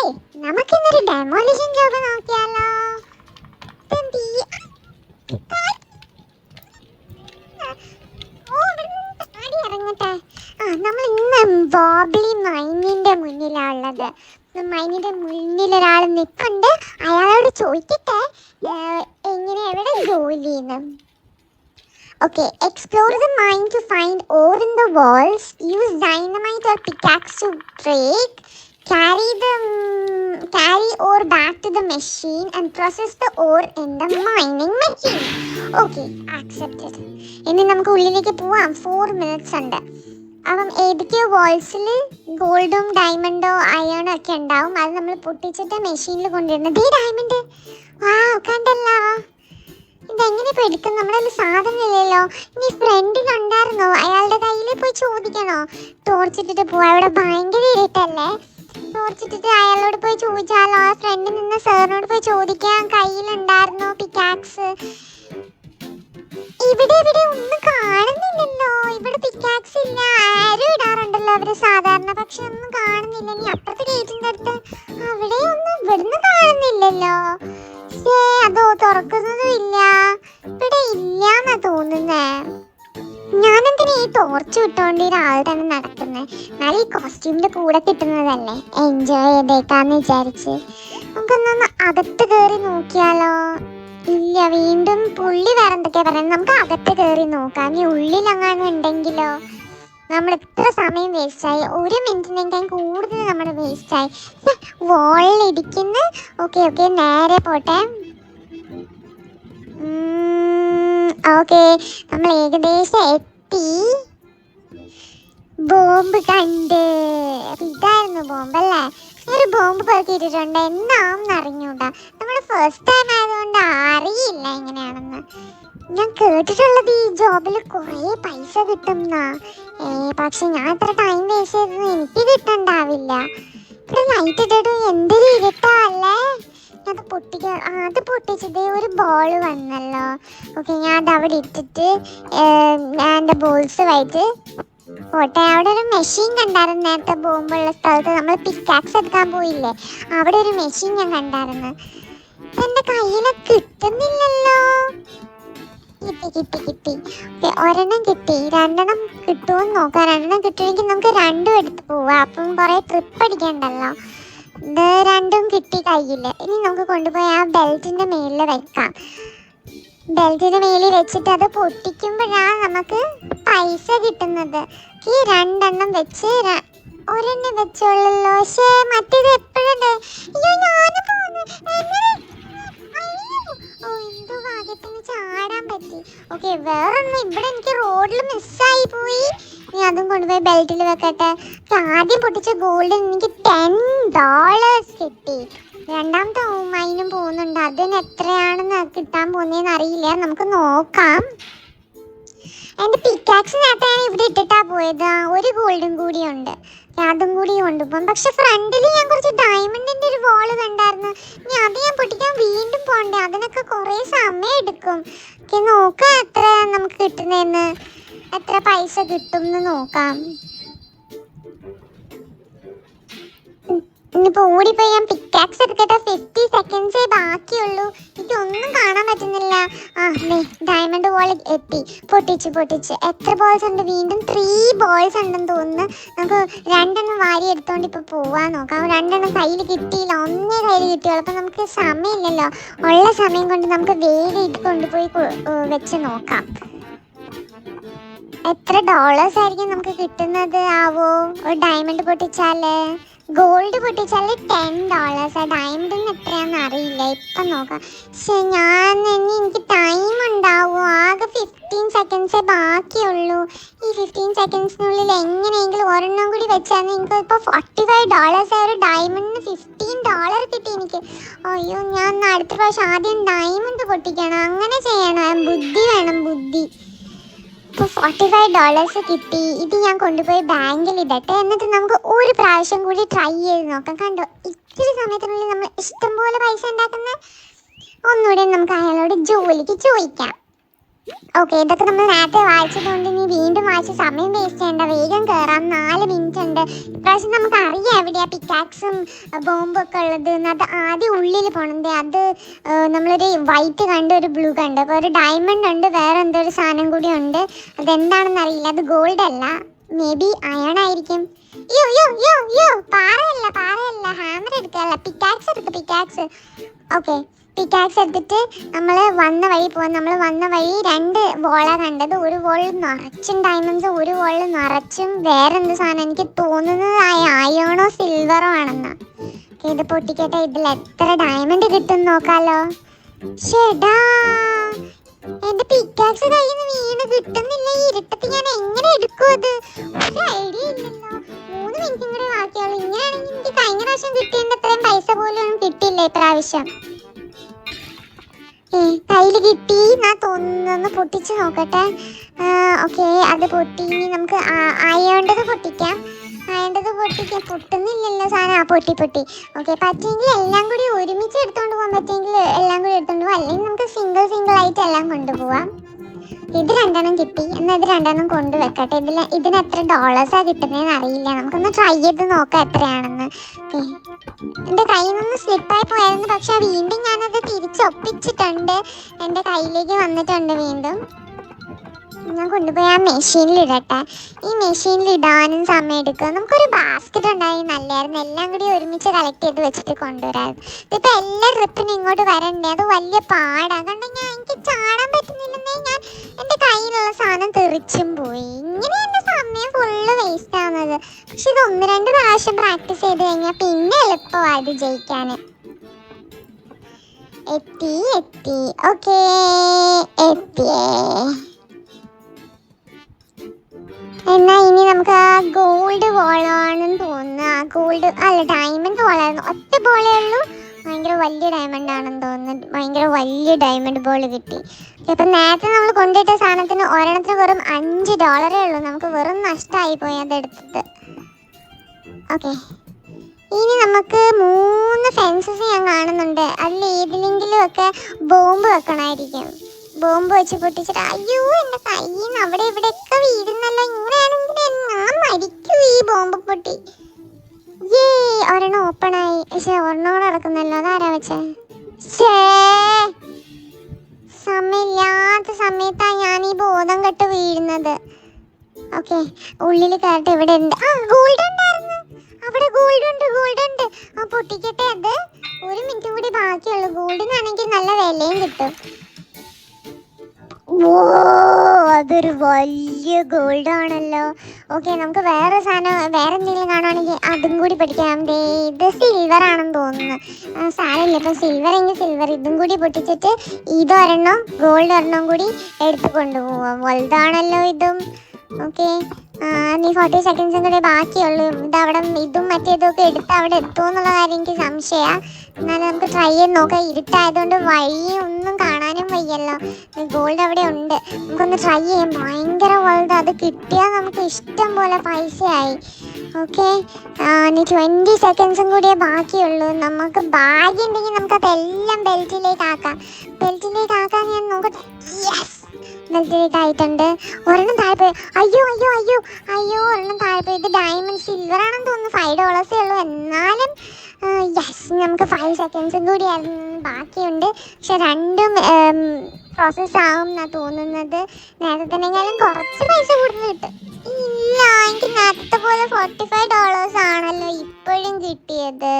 Hey നമുക്കിന്നൊരു demolition job നോക്കിയാലോ? ഇറങ്ങട്ടെ. ആ നമ്മൾ ഇന്ന് ബോബ്ലി മൈനിന്റെ മുന്നിലാണ് ഉള്ളത്. മൈനിന്റെ മുന്നിൽ ഒരാൾ നിൽക്കുന്നുണ്ട് അയാളോട് ചോദിക്കട്ടെ എങ്ങനെ എവിടെ ജോലി ചെയ്യുന്നു? Okay, explore the mine to find ore in the walls. Use dynamite or pickaxe to break. Carry the mm, carry ore back to the machine and process the ore in the mining machine. Okay, accepted. ഇനി നമുക്ക് ഉള്ളിലേക്ക് പോവാം. Four minutes ഉണ്ട്. അപ്പം ഏതൊക്കെയോ വോൾസിൽ ഗോൾഡും ഡയമണ്ടോ അയണോ ഒക്കെ ഉണ്ടാവും? അത് നമ്മൾ പൊട്ടിച്ചിട്ട് മെഷീനിൽ കൊണ്ടുവരുന്നത്. ഈ ഡയമണ്ട് വാ കണ്ടല്ലോ. ഇതെങ്ങനെ ഇപ്പൊ എടുക്കും? നമ്മുടെ കയ്യിൽ സാധനം ഇല്ലല്ലോ. ഇനി ഫ്രണ്ട് കണ്ടായിരുന്നോ? അയാളുടെ കയ്യിൽ പോയി ചോദിക്കണോ? ടോർച്ചിട്ടിട്ട് പോവാ. അവിടെ ഭയങ്കര ഇരുട്ടല്ലേ? ടോർച്ചിട്ടിട്ട് അയാളോട് പോയി ചോദിച്ചാലോ ആ ഫ്രണ്ടിൽ നിന്ന് സാറിനോട് പോയി ചോദിക്കാൻ കയ്യിലുണ്ടായിരുന്നോ പിക്കാക്സ് ഇവിടെ ഇവിടെ ഒന്നും കാണുന്നില്ലല്ലോ. ഇവിടെ പിക്കാക്സ് ഇല്ല. ആരും ഇടാറുണ്ടല്ലോ അവർ. സാധാരണ പക്ഷെ ഒന്നും കാണുന്നില്ല. നീ അപ്പുറത്തെ ഗേറ്റിന്റെ അടുത്ത് അവിടെ ഒന്നും ഇവിടുന്ന് കാണുന്നില്ലല്ലോ. അതോ തുറക്കുന്നതും ഇല്ല. ഇവിടെ ഇല്ലാന്നാ തോന്നുന്നേ. ഞാനെന്തിനാ ഈ ടോർച്ച് വിട്ടോണ്ട് രാവിലെ തന്നെ നടക്കുന്നത് എന്നാലും ഈ കോസ്റ്റ്യൂമിന്റെ കൂടെ കിട്ടുന്നതല്ലേ? എൻജോയ് ചെയ്തേക്കാന്ന് വിചാരിച്ച്. നമുക്കൊന്നൊന്ന് അകത്ത് കയറി നോക്കിയാലോ? ഇല്ല വീണ്ടും പുള്ളി വേറെ എന്തൊക്കെയാ പറയുന്നത്? നമുക്ക് അകത്ത് കയറി നോക്കാം. ഈ ഉള്ളിലെങ്ങാനും ഉണ്ടെങ്കിലോ? നമ്മൾ ഇത്ര സമയം വേസ്റ്റായി ഒരു മിനിറ്റിനേക്കാൾ കൂടുതൽ നമ്മൾ വേസ്റ്റായി വോളിൽ ഇടിക്കുന്ന. ഓക്കെ ഓക്കെ നേരെ പോട്ടെ. ഓക്കെ നമ്മൾ ഏകദേശം എത്തി. ബോംബ് കണ്ട്. ഇതായിരുന്നു ബോംബ് അല്ലേ ഒരു ബോംബ് പെറുക്കിയിട്ടിട്ടുണ്ട്. എന്നാന്ന് അറിഞ്ഞൂടാ. നമ്മൾ ഫസ്റ്റ് ടൈം ആയതുകൊണ്ട് അറിയില്ല എങ്ങനെയാണെന്ന്. ഞാൻ കേട്ടിട്ടുള്ളത് ഈ ജോബിൽ കുറേ പൈസ കിട്ടുംന്നാ. ഏ പക്ഷെ ഞാൻ ഇത്ര ടൈം വേസ്റ്റ് ചെയ്തൊന്നും എനിക്ക് കിട്ടണ്ടാവില്ല. ഇവിടെ നൈറ്റ് ഇട്ടിട്ട് എന്തൊരു ഇരുട്ടാ അല്ലേ? അത് പൊട്ടിക്ക അത് പൊട്ടിച്ചത് ഒരു ബോൾ വന്നല്ലോ. ഓക്കെ ഞാൻ അത് അവിടെ ഇട്ടിട്ട് ഞാൻ എന്റെ ബോൾസ് വായിട്ട് പോട്ടെ. അവിടെ ഒരു മെഷീൻ കണ്ടായിരുന്നു നേരത്തെ ബോംബുള്ള സ്ഥലത്ത്. നമ്മൾ പിക്കാക്സ് എടുക്കാൻ പോയില്ലേ? അവിടെ ഒരു മെഷീൻ ഞാൻ കണ്ടായിരുന്നു. എന്റെ കയ്യിൽ കിട്ടുന്നില്ലല്ലോ. കിട്ടി കിട്ടി കിട്ടി. ഒരെണ്ണം കിട്ടി. രണ്ടെണ്ണം കിട്ടുമെന്ന് നോക്കാം. രണ്ടെണ്ണം കിട്ടുമെങ്കിൽ നമുക്ക് രണ്ടും എടുത്ത് പോവാം. അപ്പം കുറേ ട്രിപ്പ് അടിക്കണ്ടല്ലോ. രണ്ടും കിട്ടി കഴിയില്ല ഇനി നമുക്ക് കൊണ്ടുപോയി ആ ബെൽറ്റിന്റെ മേലിൽ വെക്കാം. ബെൽറ്റിന്റെ മേലിൽ വെച്ചിട്ട് അത് പൊട്ടിക്കുമ്പോഴാണ് നമുക്ക് പൈസ കിട്ടുന്നത്. ഈ രണ്ടെണ്ണം വെച്ച് ഒരെണ്ണം വെച്ചോളല്ലോ പക്ഷേ മറ്റേത് എപ്പോഴല്ലേ അയ്യോ ചാടാൻ വേറൊന്നും ഇവിടെ എനിക്ക് റോഡിൽ മിസ്സായി പോയി. ഇനി അതും കൊണ്ടുപോയി ബെൽറ്റിൽ വെക്കട്ടെ. ആദ്യം പൊട്ടിച്ച ഗോൾഡ് എനിക്ക് ടെൻ ഡോളേഴ്സ് കിട്ടി. രണ്ടാമത്തെ മൈനും പോകുന്നുണ്ട്. അതിന് എത്രയാണെന്ന് കിട്ടാൻ പോകുന്നതെന്ന് അറിയില്ല. നമുക്ക് നോക്കാം. എന്റെ പിക്കാക്സിനകത്ത് ഞാൻ ഇവിടെ ഇട്ടിട്ടാ പോയത്. ഒരു ഗോൾഡും കൂടി ഉണ്ട്. അതും കൂടി കൊണ്ടുപോകും. പക്ഷെ ഫ്രണ്ടിൽ ഞാൻ കുറച്ച് ഡയമണ്ടിന്റെ ഒരു വോൾ കണ്ടായിരുന്നു. ഇനി അത് ഞാൻ പൊട്ടിക്കാൻ വീണ്ടും പോകണ്ടേ? അതിനൊക്കെ കുറേ സമയം എടുക്കും. നോക്കാം എത്ര നമുക്ക് കിട്ടുന്നതെന്ന് എത്ര പൈസ കിട്ടും എന്ന് നോക്കാം. ഇനിയിപ്പോ ഓടിപ്പോയി ഞാൻ പിക്കാക്സ് എടുക്കട്ടെ? ഫിഫ്റ്റി സെക്കൻഡ്സേ ബാക്കിയുള്ളൂ. എനിക്ക് ഒന്നും കാണാൻ പറ്റുന്നില്ല. ആ ഡയമണ്ട് ബോൾ എത്തി. പൊട്ടിച്ച് പൊട്ടിച്ച്. എത്ര ബോൾസ് ഉണ്ട്? വീണ്ടും ത്രീ ബോൾസ് ഉണ്ടെന്ന് തോന്നുന്നു. നമുക്ക് രണ്ടെണ്ണം വാരി എടുത്തോണ്ട് ഇപ്പൊ പോവാൻ നോക്കാം. രണ്ടെണ്ണം കയ്യിൽ കിട്ടിയില്ല ഒന്നേ കയ്യിൽ കിട്ടിയുള്ളൂ. അപ്പൊ നമുക്ക് സമയമില്ലല്ലോ. ഉള്ള സമയം കൊണ്ട് നമുക്ക് വേഗം കൊണ്ടുപോയി വെച്ച് നോക്കാം. എത്ര ഡോളേഴ്സ് ആയിരിക്കും നമുക്ക് കിട്ടുന്നത്? ആവോ ഒരു ഡയമണ്ട് പൊട്ടിച്ചാൽ? ഗോൾഡ് പൊട്ടിച്ചാൽ ടെൻ ഡോളേഴ്സ് ഡയമണ്ടിന് എത്രയാന്ന് അറിയില്ല. ഇപ്പൊ നോക്കാം. പക്ഷെ ഞാൻ ഇനി എനിക്ക് ടൈം ഉണ്ടാവോ. ആകെ ഫിഫ്റ്റീൻ സെക്കൻഡ്സേ ബാക്കിയുള്ളൂ. ഈ ഫിഫ്റ്റീൻ സെക്കൻഡ്സിനുള്ളിൽ എങ്ങനെയെങ്കിലും ഒരെണ്ണം കൂടി വെച്ചാൽ എനിക്ക് ഇപ്പോൾ ഫോർട്ടി ഫൈവ് ഡോളേഴ്സ് ഒരു ഡയമണ്ടിന് ഫിഫ്റ്റീൻ ഡോളർ കിട്ടി എനിക്ക്. അയ്യോ ഞാൻ അടുത്ത പ്രാവശ്യം ആദ്യം ഡയമണ്ട് പൊട്ടിക്കണം. അങ്ങനെ ചെയ്യണം. ബുദ്ധി വേണം ബുദ്ധി. ഫോർട്ടി ഫൈവ് ഡോളേഴ്സ് കിട്ടി. ഇത് ഞാൻ കൊണ്ടുപോയി ബാങ്കിൽ ഇടട്ടെ എന്നിട്ട് നമുക്ക് ഒരു പ്രാവശ്യം കൂടി ട്രൈ ചെയ്ത് നോക്കാം. കണ്ടോ? ഇത്തിരി സമയത്തിനുള്ളിൽ നമ്മൾ ഇഷ്ടംപോലെ പൈസ ഉണ്ടാക്കുന്ന ഒന്നുകൂടെ നമുക്ക് അയാളോട് ജോലിക്ക് ചോദിക്കാം. ഓക്കെ ഇതൊക്കെ നമ്മൾ നേരത്തെ വായിച്ചതുകൊണ്ട് ഇനി വീണ്ടും വായിച്ച് സമയം വേസ്റ്റ് ചെയ്യണ്ട. വേഗം കയറാം നാല് മിനിറ്റ് ഉണ്ട്. ഇപ്രാവശ്യം നമുക്ക് അറിയാം എവിടെയാ പിക്കാക്സും ബോംബും ഒക്കെ ഉള്ളത് അത് ആദ്യം ഉള്ളിൽ പോണത് അത് നമ്മളൊരു വൈറ്റ് കണ്ട് ഒരു ബ്ലൂ കണ്ട്. അപ്പോൾ ഒരു ഡയമണ്ട് ഉണ്ട്. വേറെ എന്തോ ഒരു സാധനം കൂടി ഉണ്ട്. അതെന്താണെന്ന് അറിയില്ല. അത് ഗോൾഡ് അല്ല. മേ ബി അയൺ ആയിരിക്കും. യോ യോ യോ യോ പാറയല്ല പാറയല്ല. ഹാമർ എടുക്കല്ല പിക്കാക്സ് എടുക്ക് പിക്കാക്സ് ഓക്കെ പിക്കാക്സ് എടുത്തിട്ട് നമ്മൾ വന്ന വഴി പോകാം നമ്മൾ വന്ന വഴി രണ്ട് വോളാണ് കണ്ടത്. ഒരു വോളിൽ നിറച്ചും ഡയമണ്ട്സ് ഒരു വോളിൽ നിറച്ചും വേറെ എന്ത് സാധനം? എനിക്ക് തോന്നുന്നത് അയോണോ സിൽവറോ ആണെന്നാ. ഇത് പൊട്ടിക്കട്ടെ. ഇതിൽ എത്ര ഡയമണ്ട് കിട്ടും നോക്കാലോ. ഷെടാ എന്റെ പിക്കാക്സ് കയ്യിൽ നിന്ന് വീണ് കിട്ടുന്നില്ല. ഈ ഇരുട്ടത്ത് ഞാൻ എങ്ങനെ എടുക്കും അത്? ഒരു ഐഡിയ ഇല്ലല്ലോ. മൂന്ന് മിനിറ്റും കൂടെ ബാക്കിയുള്ളൂ ഇങ്ങനെയാണെങ്കിൽ എനിക്ക് കഴിഞ്ഞ പ്രാവശ്യം കിട്ടിയതിന്റെ അത്രയും പൈസ പോലും കിട്ടിയില്ല ഇപ്രാവശ്യം. കയ്യിൽ കിട്ടി ഞാൻ തോന്നുന്നു. പൊട്ടിച്ച് നോക്കട്ടെ. ഓക്കെ അത് പൊട്ടി. ഇനി നമുക്ക് അയേണ്ടത് പൊട്ടിക്കാം. അയേണ്ടത് പൊട്ടിക്കാം പൊട്ടുന്നില്ലല്ലോ സാധനം. ആ പൊട്ടി പൊട്ടി. ഓക്കെ പറ്റുമെങ്കിൽ എല്ലാം കൂടി ഒരുമിച്ച് എടുത്തുകൊണ്ട് പോകാൻ പറ്റുമെങ്കിൽ എല്ലാം കൂടി എടുത്തുകൊണ്ട് പോകാം അല്ലെങ്കിൽ നമുക്ക് സിംഗിൾ സിംഗിൾ ആയിട്ട് എല്ലാം കൊണ്ടുപോവാം ഇത് രണ്ടെണ്ണം കിട്ടി. എന്നാൽ ഇത് രണ്ടെണ്ണം കൊണ്ടുവെക്കട്ടെ ഇതിൽ ഇതിന് എത്ര ഡോളേഴ്സാണ് കിട്ടുന്നതെന്ന് അറിയില്ല. നമുക്കൊന്ന് ട്രൈ ചെയ്ത് നോക്കാം എത്രയാണെന്ന്. ഓക്കെ. എന്റെ കയ്യിൽ നിന്ന് സ്ലിപ്പായി പോയായിരുന്നു. പക്ഷെ വീണ്ടും ഞാനത് തിരിച്ചൊപ്പിച്ചിട്ടുണ്ട് എന്റെ കയ്യിലേക്ക് വന്നിട്ടുണ്ട് വീണ്ടും. ഞാൻ കൊണ്ടുപോയി ആ മെഷീനിൽ ഇടട്ടെ. ഈ മെഷീനിൽ ഇടാനും സമയം എടുക്കുക നമുക്കൊരു ബാസ്ക്കറ്റ് ഉണ്ടായി നല്ലതായിരുന്നു എല്ലാം കൂടി ഒരുമിച്ച് കളക്ട് ചെയ്ത് വെച്ചിട്ട് കൊണ്ടുവരായിരുന്നു. ഇതിപ്പോൾ എല്ലാ ട്രിപ്പിനും ഇങ്ങോട്ട് വരണ്ടേ? അത് വലിയ പാടാണ് കണ്ട? ഞാൻ എനിക്ക് ചാടാൻ പറ്റുന്നില്ലെന്നേ ഞാൻ എന്റെ കയ്യിലുള്ള സാധനം തെറിച്ചും പോയി. ഇങ്ങനെ എന്റെ സമയം ഫുള്ള് വേസ്റ്റ് ആവുന്നത്. പക്ഷെ ഇത് ഒന്ന് രണ്ട് പ്രാവശ്യം പ്രാക്ടീസ് ചെയ്ത് കഴിഞ്ഞാൽ പിന്നെ എളുപ്പമാണ് ഇത് ജയിക്കാൻ എത്തി എത്തി. ഓക്കേ എത്തിയേ. എന്നാ ഇനി നമുക്ക് ആ ഗോൾഡ് ബോളാണെന്ന് തോന്നുന്നു. ആ ഗോൾഡ് അല്ല ഡയമണ്ട് ബോളായിരുന്നു ഒറ്റ ബോളേ ഉള്ളൂ. ഭയങ്കര വലിയ ഡയമണ്ട് ആണെന്ന് തോന്നുന്നു. ഭയങ്കര വലിയ ഡയമണ്ട് ബോൾ കിട്ടി. ഇപ്പം നേരത്തെ നമ്മൾ കൊണ്ടിട്ട സാധനത്തിന് ഒരെണ്ണത്തിന് വെറും അഞ്ച് ഡോളറേ ഉള്ളൂ. നമുക്ക് വെറും നഷ്ടമായി പോയി അതെടുത്തിട്ട് ഓക്കെ ഇനി നമുക്ക് മൂന്ന് ഫെൻസസ് ഞാൻ കാണുന്നുണ്ട്. അതിൽ ഏതിലെങ്കിലും ഒക്കെ ബോംബ് വെക്കണമായിരിക്കും. ബോംബ് വെച്ച് പൊട്ടിച്ചിട്ട് അയ്യോ എന്റെ കയ്യിൽ നിന്ന് അവിടെ ഇവിടെയൊക്കെ വീഴുന്നല്ലോ. ഇങ്ങനെയാണെങ്കിൽ ഞാൻ മരിക്കും ഈ ബോംബ് പൊട്ടി. ഏ ഒരെണ്ണം ഓപ്പൺ ആയി പക്ഷെ ഒരെണ്ണോട് നടക്കുന്നല്ലോ. അതാരാ വെച്ചേ. സമയമില്ലാത്ത സമയത്താണ് ഞാൻ ഈ ബോധം കെട്ട് വീഴുന്നത്. ഓക്കെ ഉള്ളിൽ കയറട്ടെ ഇവിടെ ഉണ്ട്. ആ ഗോൾഡ് ഉണ്ടായിരുന്നു. അവിടെ ഗോൾഡ് ഉണ്ട് ഗോൾഡ് ഉണ്ട്. ആ പൊട്ടിക്കട്ടെ അത്. ഒരു മിനിറ്റ് കൂടി ബാക്കിയുള്ളൂ. ഗോൾഡിനാണെങ്കിൽ നല്ല വിലയും കിട്ടും. ഓ അതൊരു വലിയ ഗോൾഡ് ആണല്ലോ. ഓക്കെ നമുക്ക് വേറെ സാധനം വേറെ എന്തെങ്കിലും കാണുവാണെങ്കിൽ അതും കൂടി പഠിക്കാം. ഇത് സിൽവർ ആണെന്ന് തോന്നുന്നു. സാരമില്ല ഇപ്പം സിൽവർ എങ്കിൽ സിൽവർ ഇതും കൂടി പൊട്ടിച്ചിട്ട് ഇതൊരെണ്ണം ഗോൾഡ് ഒരെണ്ണം കൂടി എടുത്ത് കൊണ്ടുപോവാം. വലുതാണല്ലോ ഇതും. ഓക്കെ നീ ഫോർട്ടി സെക്കൻഡ്സും കൂടി ബാക്കിയുള്ളൂ. അവിടെ ഇതും മറ്റേതും ഒക്കെ എടുത്ത് അവിടെ എത്തുമോ എന്നുള്ള കാര്യം എനിക്ക് സംശയമാണ് എന്നാലും നമുക്ക് ട്രൈ ചെയ്ത് നോക്കാം. ഇരുട്ടായതുകൊണ്ട് വഴി ഒന്നും വയ്യല്ലോ. ഗോൾഡ് അവിടെ ഉണ്ട്. നമുക്കൊന്ന് ട്രൈ ചെയ്യാം. ഭയങ്കര വലുത് അത് കിട്ടിയാൽ നമുക്ക് ഇഷ്ടം പോലെ പൈസയായി. ഓക്കെ ഇനി ട്വന്റി സെക്കൻഡ്സും കൂടിയേ ബാക്കിയുള്ളൂ. നമുക്ക് ഭാഗ്യം ഉണ്ടെങ്കിൽ നമുക്ക് അതെല്ലാം ബെൽറ്റിലേക്ക് ആക്കാം. ബെൽറ്റിലേക്ക് ആക്കാൻ ഞാൻ നോക്കട്ടെ? യെസ് ബെൽറ്റിലേക്ക് ആയിട്ടുണ്ട്. ഒരെണ്ണം താഴെ പോയി. അയ്യോ അയ്യോ അയ്യോ. അയ്യോ ഒരെണ്ണം താഴെ പോയി. ഇത് ഡയമണ്ട് സിൽവർ ആണെന്ന് തോന്നുന്നു. ഫൈവ് ഡോളേഴ്സേ ഉള്ളൂ. എന്നാലും യെസ് നമുക്ക് ഫൈവ് സെക്കൻഡ്സും കൂടി ബാക്കിയുണ്ട്. പക്ഷെ രണ്ടും പ്രോസസ്സ് ആവും എന്നാണ് തോന്നുന്നത്. നേരത്തെ തന്നെങ്കിലും കുറച്ച് പൈസ കൂടുതൽ കിട്ടും. ഇല്ല എനിക്ക് നേരത്തെ പോലെ ഫോർട്ടി ഫൈവ് ഡോളേഴ്സ് ആണല്ലോ ഇപ്പോഴും കിട്ടിയത്.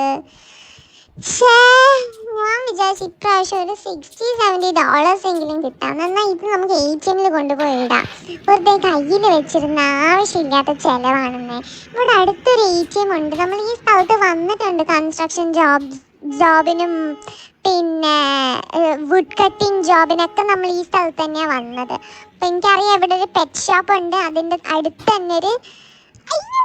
ഞാൻ വിചാരിച്ചു ഇപ്രാവശ്യം ഒരു സിക്സ്റ്റി സെവന്റി ഡോളേഴ്സ് എങ്കിലും കിട്ടാം. എന്നാൽ ഇത് നമുക്ക് എ ടി എമ്മിൽ കൊണ്ടുപോയി ഇടാം. വെറുതെ കയ്യിൽ വെച്ചിരുന്ന ആവശ്യമില്ലാത്ത ചിലവാണെന്ന്. ഇവിടെ അടുത്തൊരു എ ടി എം ഉണ്ട്. നമ്മൾ ഈ സ്ഥലത്ത് വന്നിട്ടുണ്ട് കൺസ്ട്രക്ഷൻ ജോബ് ജോബിനും പിന്നെ വുഡ് കട്ടിങ് ജോബിനൊക്കെ നമ്മൾ ഈ സ്ഥലത്ത് തന്നെയാണ് വന്നത്. അപ്പം എനിക്കറിയാം ഇവിടെ ഒരു പെറ്റ് ഷോപ്പ് ഉണ്ട്. അതിന്റെ അടുത്ത് തന്നെ ഒരു അയ്യോ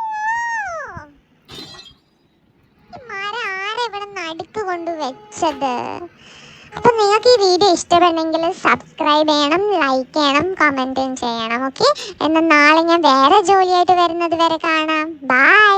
ഈ മരം ആരാ ഇവിടെ നടുക്ക് കൊണ്ട് വെച്ചത്. അപ്പൊ നിങ്ങൾക്ക് ഈ വീഡിയോ ഇഷ്ടപ്പെടണമെങ്കിൽ സബ്സ്ക്രൈബ് ചെയ്യണം ലൈക്ക് ചെയ്യണം കമന്റും ചെയ്യണം ഓക്കെ എന്നാൽ നാളെ ഞാൻ വേറെ ജോലിയായിട്ട് വരുന്നത് വരെ കാണാം. ബൈ